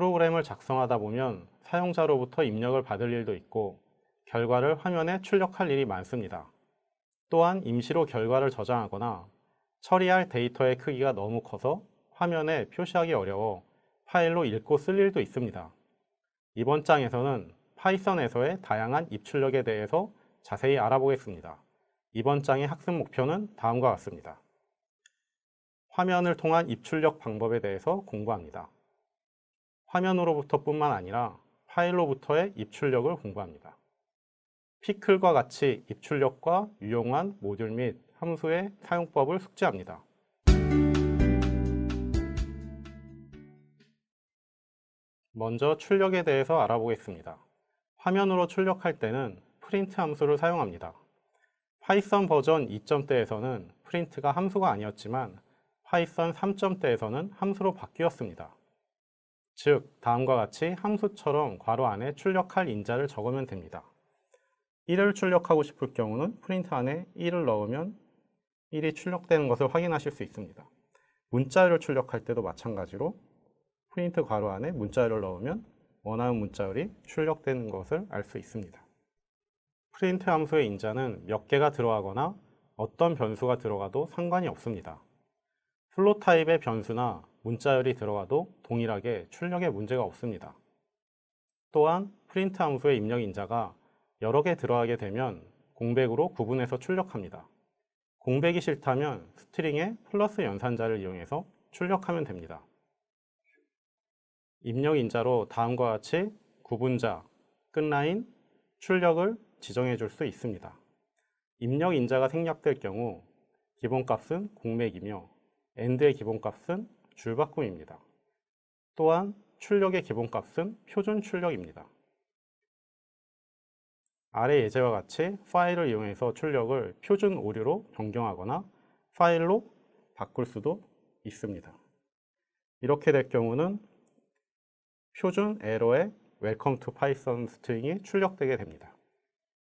프로그램을 작성하다 보면 사용자로부터 입력을 받을 일도 있고 결과를 화면에 출력할 일이 많습니다. 또한 임시로 결과를 저장하거나 처리할 데이터의 크기가 너무 커서 화면에 표시하기 어려워 파일로 읽고 쓸 일도 있습니다. 이번 장에서는 파이썬에서의 다양한 입출력에 대해서 자세히 알아보겠습니다. 이번 장의 학습 목표는 다음과 같습니다. 화면을 통한 입출력 방법에 대해서 공부합니다. 화면으로부터 뿐만 아니라 파일로부터의 입출력을 공부합니다. 피클과 같이 입출력과 유용한 모듈 및 함수의 사용법을 숙지합니다. 먼저 출력에 대해서 알아보겠습니다. 화면으로 출력할 때는 프린트 함수를 사용합니다. 파이썬 버전 2점대에서는 프린트가 함수가 아니었지만 파이썬 3점대에서는 함수로 바뀌었습니다. 즉, 다음과 같이 함수처럼 괄호 안에 출력할 인자를 적으면 됩니다. 1을 출력하고 싶을 경우는 프린트 안에 1을 넣으면 1이 출력되는 것을 확인하실 수 있습니다. 문자열을 출력할 때도 마찬가지로 프린트 괄호 안에 문자열을 넣으면 원하는 문자열이 출력되는 것을 알 수 있습니다. 프린트 함수의 인자는 몇 개가 들어가거나 어떤 변수가 들어가도 상관이 없습니다. 플로 타입의 변수나 문자열이 들어가도 동일하게 출력에 문제가 없습니다. 또한 프린트 함수의 입력 인자가 여러 개 들어가게 되면 공백으로 구분해서 출력합니다. 공백이 싫다면 스트링의 플러스 연산자를 이용해서 출력하면 됩니다. 입력 인자로 다음과 같이 구분자, 끝라인, 출력을 지정해 줄 수 있습니다. 입력 인자가 생략될 경우 기본값은 공맥이며 end의 기본값은 줄바꿈입니다. 또한 출력의 기본값은 표준 출력입니다. 아래 예제와 같이 파일을 이용해서 출력을 표준 오류로 변경하거나 파일로 바꿀 수도 있습니다. 이렇게 될 경우는 표준 에러의 Welcome to Python 스트링이 출력되게 됩니다.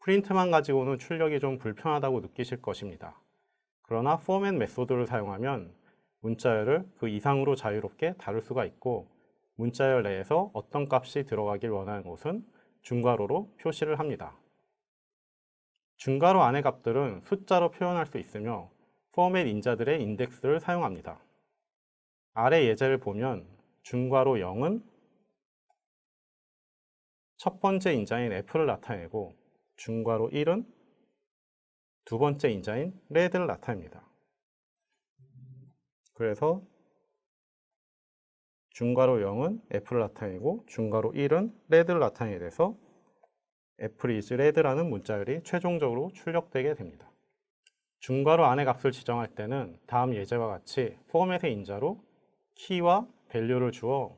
프린트만 가지고는 출력이 좀 불편하다고 느끼실 것입니다. 그러나 포맷 메소드를 사용하면 문자열을 그 이상으로 자유롭게 다룰 수가 있고 문자열 내에서 어떤 값이 들어가길 원하는 곳은 중괄호로 표시를 합니다. 중괄호 안의 값들은 숫자로 표현할 수 있으며 포맷 인자들의 인덱스를 사용합니다. 아래 예제를 보면 중괄호 0은 첫 번째 인자인 F를 나타내고 중괄호 1은 두 번째 인자인 레드를 나타냅니다. 그래서 중괄호 0은 F를 나타내고 중괄호 1은 레드를 나타내게 돼서 F is red라는 문자열이 최종적으로 출력되게 됩니다. 중괄호 안의 값을 지정할 때는 다음 예제와 같이 포맷의 인자로 키와 밸류를 주어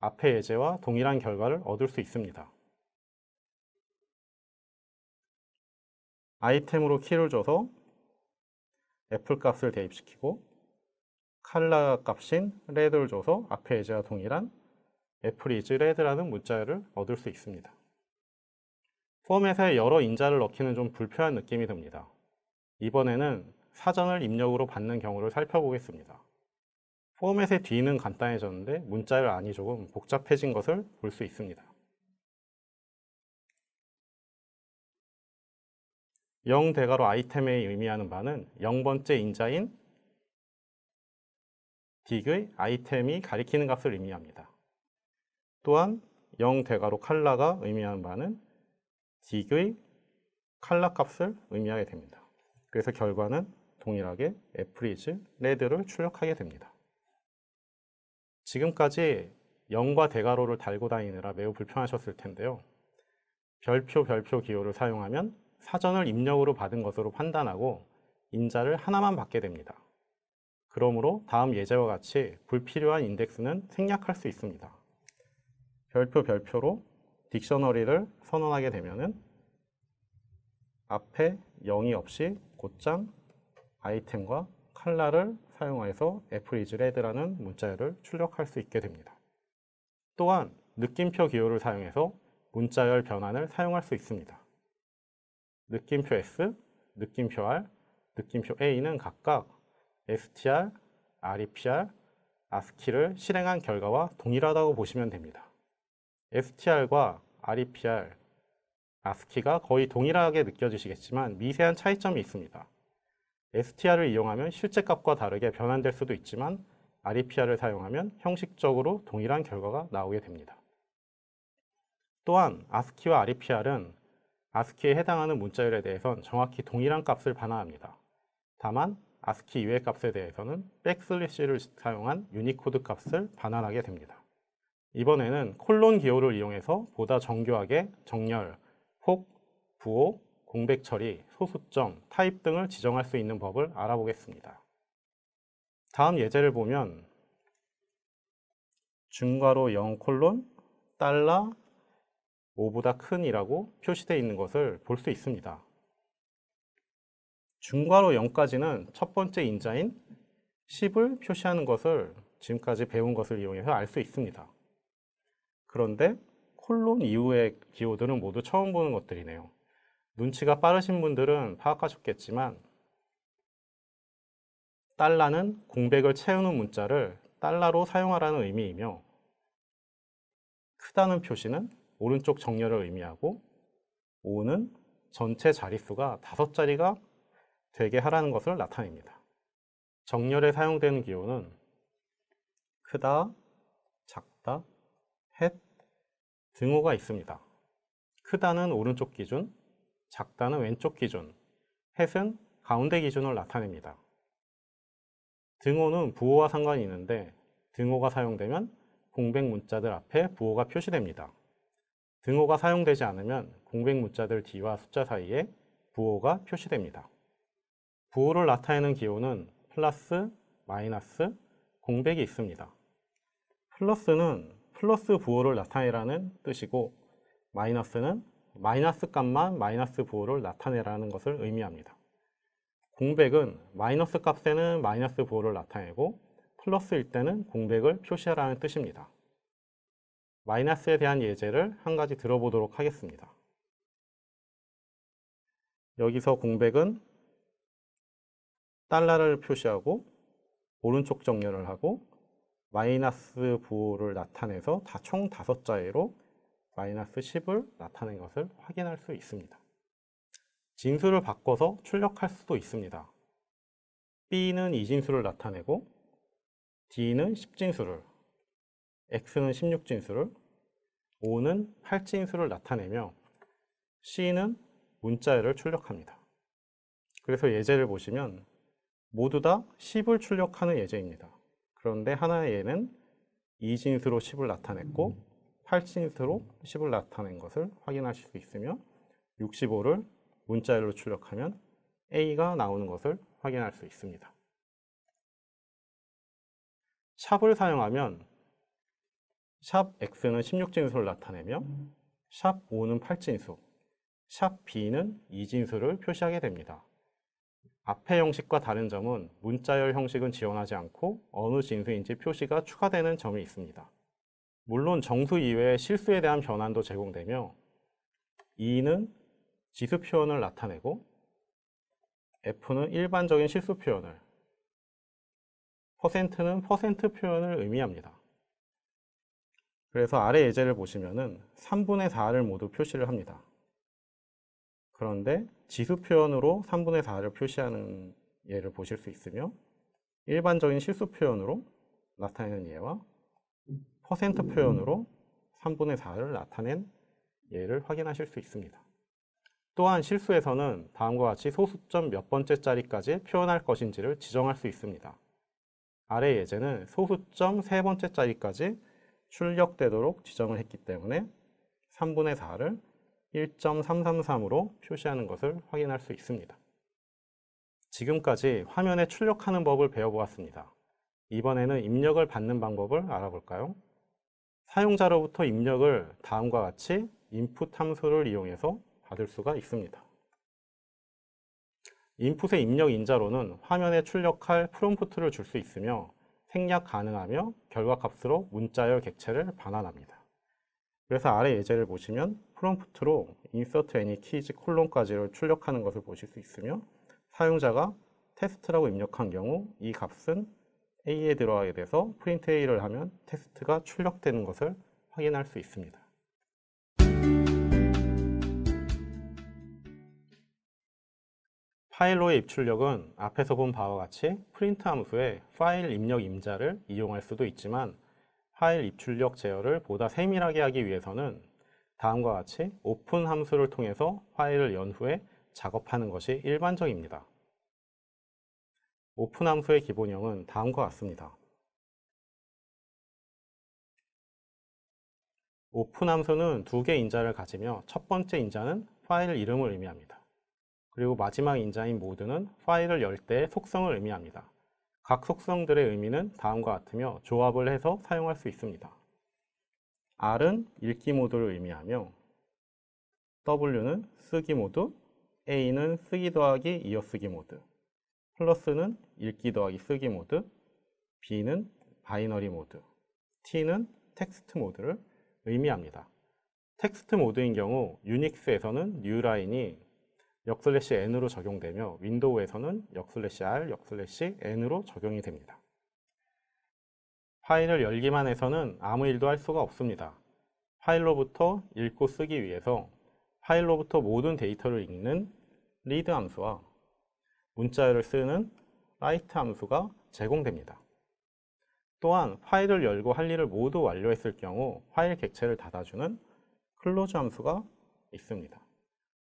앞의 예제와 동일한 결과를 얻을 수 있습니다. 아이템으로 키를 줘서 애플 값을 대입시키고 칼라 값인 레드를 줘서 앞의 예제와 동일한 애플 is red라는 문자열을 얻을 수 있습니다. 포맷에 여러 인자를 넣기는 좀 불편한 느낌이 듭니다. 이번에는 사전을 입력으로 받는 경우를 살펴보겠습니다. 포맷의 뒤는 간단해졌는데 문자열 안이 조금 복잡해진 것을 볼 수 있습니다. 0 대괄호 아이템에 의미하는 바는 0번째 인자인 딕의 아이템이 가리키는 값을 의미합니다. 또한 0 대괄호 칼라가 의미하는 바는 딕의 칼라 값을 의미하게 됩니다. 그래서 결과는 동일하게 애프리즈 레드를 출력하게 됩니다. 지금까지 0과 대괄호를 달고 다니느라 매우 불편하셨을 텐데요. 별표 별표 기호를 사용하면 사전을 입력으로 받은 것으로 판단하고 인자를 하나만 받게 됩니다. 그러므로 다음 예제와 같이 불필요한 인덱스는 생략할 수 있습니다. 별표 별표로 딕셔너리를 선언하게 되면은 앞에 0이 없이 곧장 아이템과 칼라를 사용해서 애플이즈 레드라는 문자열을 출력할 수 있게 됩니다. 또한 느낌표 기호를 사용해서 문자열 변환을 사용할 수 있습니다. 느낌표 S, 느낌표 R, 느낌표 A는 각각 str, repr, ASCII를 실행한 결과와 동일하다고 보시면 됩니다. str과 REPR, ASCII가 거의 동일하게 느껴지시겠지만 미세한 차이점이 있습니다. str을 이용하면 실제 값과 다르게 변환될 수도 있지만 REPR을 사용하면 형식적으로 동일한 결과가 나오게 됩니다. 또한 ASCII와 REPR은 ASCII에 해당하는 문자열에 대해선 정확히 동일한 값을 반환합니다. 다만 ASCII 이외의 값에 대해서는 백슬래시를 사용한 유니코드 값을 반환하게 됩니다. 이번에는 콜론 기호를 이용해서 보다 정교하게 정렬, 폭, 부호, 공백 처리, 소수점, 타입 등을 지정할 수 있는 법을 알아보겠습니다. 다음 예제를 보면 중괄호 0 콜론 달러 5보다 큰 이라고 표시되어 있는 것을 볼 수 있습니다. 중괄호 0까지는 첫 번째 인자인 10을 표시하는 것을 지금까지 배운 것을 이용해서 알 수 있습니다. 그런데 콜론 이후의 기호들은 모두 처음 보는 것들이네요. 눈치가 빠르신 분들은 파악하셨겠지만 달러는 공백을 채우는 문자를 달러로 사용하라는 의미이며 크다는 표시는 오른쪽 정렬을 의미하고 5는 전체 자릿수가 다섯 자리가 되게 하라는 것을 나타냅니다. 정렬에 사용되는 기호는 크다, 작다, 헷, 등호가 있습니다. 크다는 오른쪽 기준, 작다는 왼쪽 기준, 헷은 가운데 기준을 나타냅니다. 등호는 부호와 상관이 있는데 등호가 사용되면 공백 문자들 앞에 부호가 표시됩니다. 등호가 사용되지 않으면 공백 문자들 뒤와 숫자 사이에 부호가 표시됩니다. 부호를 나타내는 기호는 플러스, 마이너스, 공백이 있습니다. 플러스는 플러스 부호를 나타내라는 뜻이고 마이너스는 마이너스 값만 마이너스 부호를 나타내라는 것을 의미합니다. 공백은 마이너스 값에는 마이너스 부호를 나타내고 플러스일 때는 공백을 표시하라는 뜻입니다. 마이너스에 대한 예제를 한 가지 들어보도록 하겠습니다. 여기서 공백은 달러를 표시하고 오른쪽 정렬을 하고 마이너스 부호를 나타내서 다총 다섯 자리로 마이너스 10을 나타낸 것을 확인할 수 있습니다. 진수를 바꿔서 출력할 수도 있습니다. B는 이진수를 나타내고 D는 10진수를 X는 16진수를 O는 8진수를 나타내며 C는 문자열을 출력합니다. 그래서 예제를 보시면 모두 다 10을 출력하는 예제입니다. 그런데 하나의 예는 2진수로 10을 나타냈고 8진수로 10을 나타낸 것을 확인하실 수 있으며 65를 문자열로 출력하면 A가 나오는 것을 확인할 수 있습니다. 샵을 사용하면 샵 X는 16진수를 나타내며 샵 5는 8진수, 샵 B는 2진수를 표시하게 됩니다. 앞의 형식과 다른 점은 문자열 형식은 지원하지 않고 어느 진수인지 표시가 추가되는 점이 있습니다. 물론 정수 이외의 실수에 대한 변환도 제공되며 2는 지수 표현을 나타내고 F는 일반적인 실수 표현을 퍼센트는 퍼센트 표현을 의미합니다. 그래서 아래 예제를 보시면 은 3분의 4를 모두 표시를 합니다. 그런데 지수 표현으로 3분의 4를 표시하는 예를 보실 수 있으며 일반적인 실수 표현으로 나타내는 예와 퍼센트 표현으로 3분의 4를 나타낸 예를 확인하실 수 있습니다. 또한 실수에서는 다음과 같이 소수점 몇 번째 자리까지 표현할 것인지를 지정할 수 있습니다. 아래 예제는 소수점 세 번째 자리까지 출력되도록 지정을 했기 때문에 3분의 4를 1.333으로 표시하는 것을 확인할 수 있습니다. 지금까지 화면에 출력하는 법을 배워보았습니다. 이번에는 입력을 받는 방법을 알아볼까요? 사용자로부터 입력을 다음과 같이 input 함수를 이용해서 받을 수가 있습니다. 인풋의 입력 인자로는 화면에 출력할 프롬프트를 줄 수 있으며 생략 가능하며 결과값으로 문자열 객체를 반환합니다. 그래서 아래 예제를 보시면 프롬프트로 insert any keys 콜론까지를 출력하는 것을 보실 수 있으며 사용자가 테스트라고 입력한 경우 이 값은 A에 들어가게 돼서 프린트 A를 하면 텍스트가 출력되는 것을 확인할 수 있습니다. 파일로의 입출력은 앞에서 본 바와 같이 프린트 함수의 파일 입력 임자를 이용할 수도 있지만 파일 입출력 제어를 보다 세밀하게 하기 위해서는 다음과 같이 오픈 함수를 통해서 파일을 연 후에 작업하는 것이 일반적입니다. 오픈 함수의 기본형은 다음과 같습니다. 오픈 함수는 두 개의 인자를 가지며 첫 번째 인자는 파일 이름을 의미합니다. 그리고 마지막 인자인 모드는 파일을 열 때의 속성을 의미합니다. 각 속성들의 의미는 다음과 같으며 조합을 해서 사용할 수 있습니다. R은 읽기 모드를 의미하며 W는 쓰기 모드, A는 쓰기 더하기 이어쓰기 모드, 플러스는 읽기 더하기 쓰기 모드, B는 바이너리 모드, T는 텍스트 모드를 의미합니다. 텍스트 모드인 경우 유닉스에서는 뉴라인이 역 슬래시 n으로 적용되며 윈도우에서는 역 슬래시 r, 역 슬래시 n으로 적용이 됩니다. 파일을 열기만 해서는 아무 일도 할 수가 없습니다. 파일로부터 읽고 쓰기 위해서 파일로부터 모든 데이터를 읽는 read 함수와 문자열을 쓰는 write 함수가 제공됩니다. 또한 파일을 열고 할 일을 모두 완료했을 경우 파일 객체를 닫아주는 close 함수가 있습니다.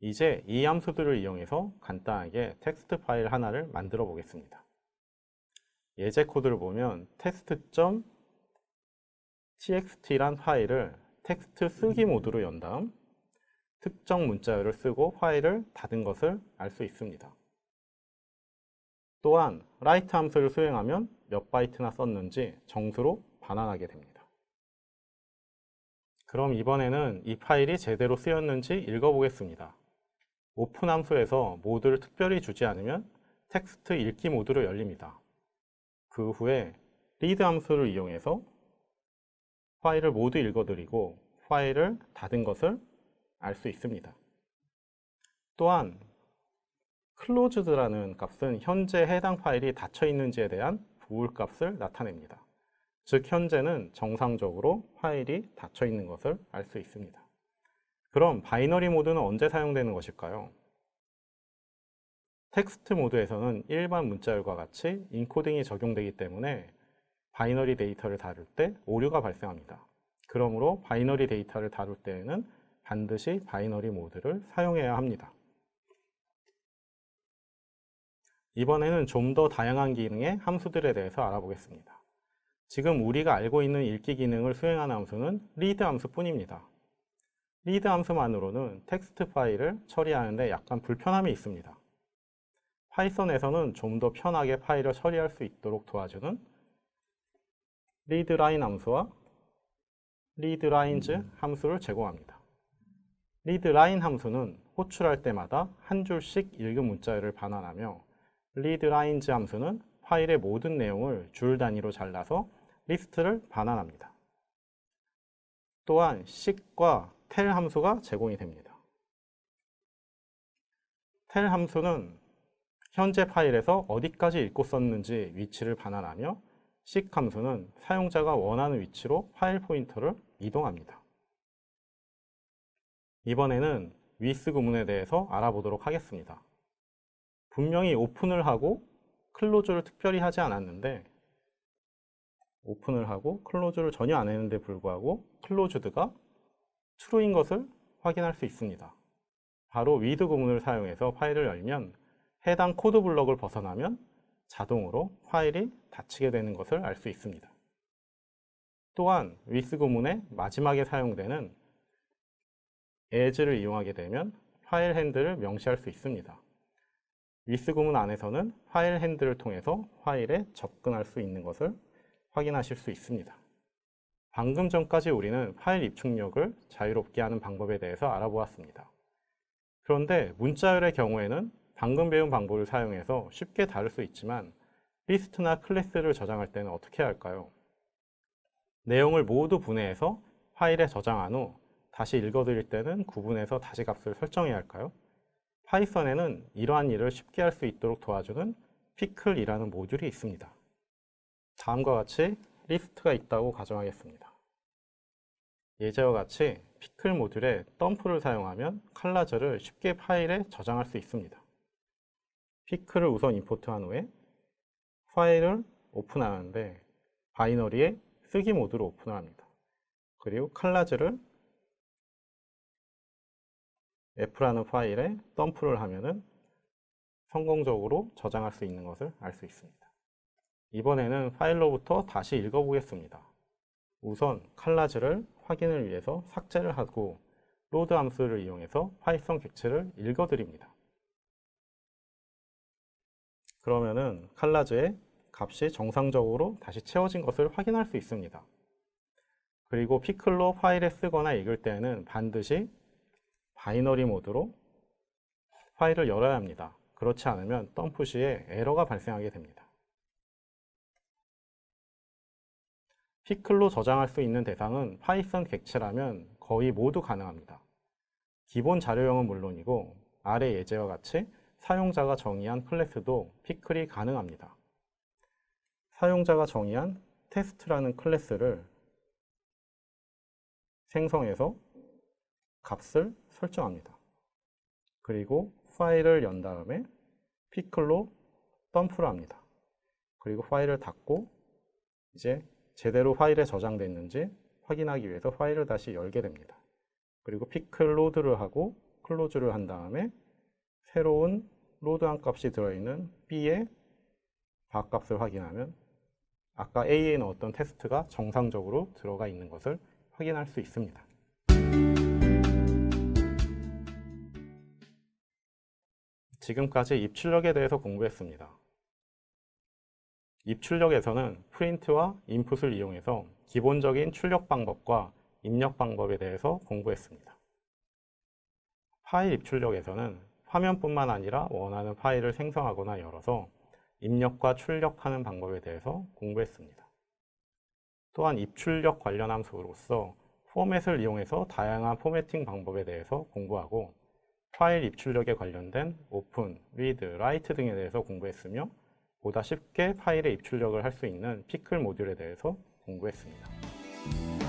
이제 이 함수들을 이용해서 간단하게 텍스트 파일 하나를 만들어 보겠습니다. 예제 코드를 보면 text.txt란 파일을 텍스트 쓰기 모드로 연 다음 특정 문자열을 쓰고 파일을 닫은 것을 알 수 있습니다. 또한 write 함수를 수행하면 몇 바이트나 썼는지 정수로 반환하게 됩니다. 그럼 이번에는 이 파일이 제대로 쓰였는지 읽어보겠습니다. 오픈 함수에서 모드를 특별히 주지 않으면 텍스트 읽기 모드로 열립니다. 그 후에 read 함수를 이용해서 파일을 모두 읽어드리고 파일을 닫은 것을 알 수 있습니다. 또한 closed라는 값은 현재 해당 파일이 닫혀 있는지에 대한 부울 값을 나타냅니다. 즉 현재는 정상적으로 파일이 닫혀 있는 것을 알 수 있습니다. 그럼 바이너리 모드는 언제 사용되는 것일까요? 텍스트 모드에서는 일반 문자열과 같이 인코딩이 적용되기 때문에 바이너리 데이터를 다룰 때 오류가 발생합니다. 그러므로 바이너리 데이터를 다룰 때에는 반드시 바이너리 모드를 사용해야 합니다. 이번에는 좀 더 다양한 기능의 함수들에 대해서 알아보겠습니다. 지금 우리가 알고 있는 읽기 기능을 수행하는 함수는 read 함수뿐입니다. read 함수만으로는 텍스트 파일을 처리하는데 약간 불편함이 있습니다. 파이썬에서는 좀 더 편하게 파일을 처리할 수 있도록 도와주는 readline 함수와 readlines 함수를 제공합니다. readline 함수는 호출할 때마다 한 줄씩 읽은 문자열을 반환하며 readlines 함수는 파일의 모든 내용을 줄 단위로 잘라서 리스트를 반환합니다. 또한 seek과 tel 함수가 제공이 됩니다. tel 함수는 현재 파일에서 어디까지 읽고 썼는지 위치를 반환하며 seek 함수는 사용자가 원하는 위치로 파일 포인터를 이동합니다. 이번에는 with 구문에 대해서 알아보도록 하겠습니다. 분명히 오픈을 하고 클로즈를 특별히 하지 않았는데 오픈을 하고 클로즈를 전혀 안 했는데 불구하고 클로즈드가 true인 것을 확인할 수 있습니다. 바로 with 구문을 사용해서 파일을 열면 해당 코드 블럭을 벗어나면 자동으로 파일이 닫히게 되는 것을 알 수 있습니다. 또한 with 구문의 마지막에 사용되는 as를 이용하게 되면 파일 핸들을 명시할 수 있습니다. with 구문 안에서는 파일 핸들을 통해서 파일에 접근할 수 있는 것을 확인하실 수 있습니다. 방금 전까지 우리는 파일 입출력을 자유롭게 하는 방법에 대해서 알아보았습니다. 그런데 문자열의 경우에는 방금 배운 방법을 사용해서 쉽게 다룰 수 있지만 리스트나 클래스를 저장할 때는 어떻게 할까요? 내용을 모두 분해해서 파일에 저장한 후 다시 읽어드릴 때는 구분해서 다시 값을 설정해야 할까요? 파이썬에는 이러한 일을 쉽게 할 수 있도록 도와주는 피클이라는 모듈이 있습니다. 다음과 같이 리스트가 있다고 가정하겠습니다. 예제와 같이 피클 모듈에 덤프를 사용하면 칼라즈를 쉽게 파일에 저장할 수 있습니다. 피클을 우선 임포트한 후에 파일을 오픈하는데 바이너리에 쓰기 모드로 오픈을 합니다. 그리고 칼라즈를 F라는 파일에 덤프를 하면은 성공적으로 저장할 수 있는 것을 알 수 있습니다. 이번에는 파일로부터 다시 읽어보겠습니다. 우선 칼라즈를 확인을 위해서 삭제를 하고 로드 함수를 이용해서 파이썬 객체를 읽어드립니다. 그러면은 칼라즈의 값이 정상적으로 다시 채워진 것을 확인할 수 있습니다. 그리고 피클로 파일에 쓰거나 읽을 때에는 반드시 바이너리 모드로 파일을 열어야 합니다. 그렇지 않으면 덤프 시에 에러가 발생하게 됩니다. 피클로 저장할 수 있는 대상은 파이썬 객체라면 거의 모두 가능합니다. 기본 자료형은 물론이고 아래 예제와 같이 사용자가 정의한 클래스도 피클이 가능합니다. 사용자가 정의한 테스트라는 클래스를 생성해서 값을 설정합니다. 그리고 파일을 연 다음에 피클로 덤프를 합니다. 그리고 파일을 닫고 이제 제대로 파일에 저장됐는지 확인하기 위해서 파일을 다시 열게 됩니다. 그리고 피클 로드를 하고 클로즈를 한 다음에 새로운 로드한 값이 들어있는 B의 바값을 확인하면 아까 A에 넣었던 테스트가 정상적으로 들어가 있는 것을 확인할 수 있습니다. 지금까지 입출력에 대해서 공부했습니다. 입출력에서는 프린트와 인풋을 이용해서 기본적인 출력 방법과 입력 방법에 대해서 공부했습니다. 파일 입출력에서는 화면뿐만 아니라 원하는 파일을 생성하거나 열어서 입력과 출력하는 방법에 대해서 공부했습니다. 또한 입출력 관련 함수로서 포맷을 이용해서 다양한 포매팅 방법에 대해서 공부하고 파일 입출력에 관련된 오픈, 리드, 라이트 등에 대해서 공부했으며 보다 쉽게 파일의 입출력을 할 수 있는 피클 모듈에 대해서 공부했습니다.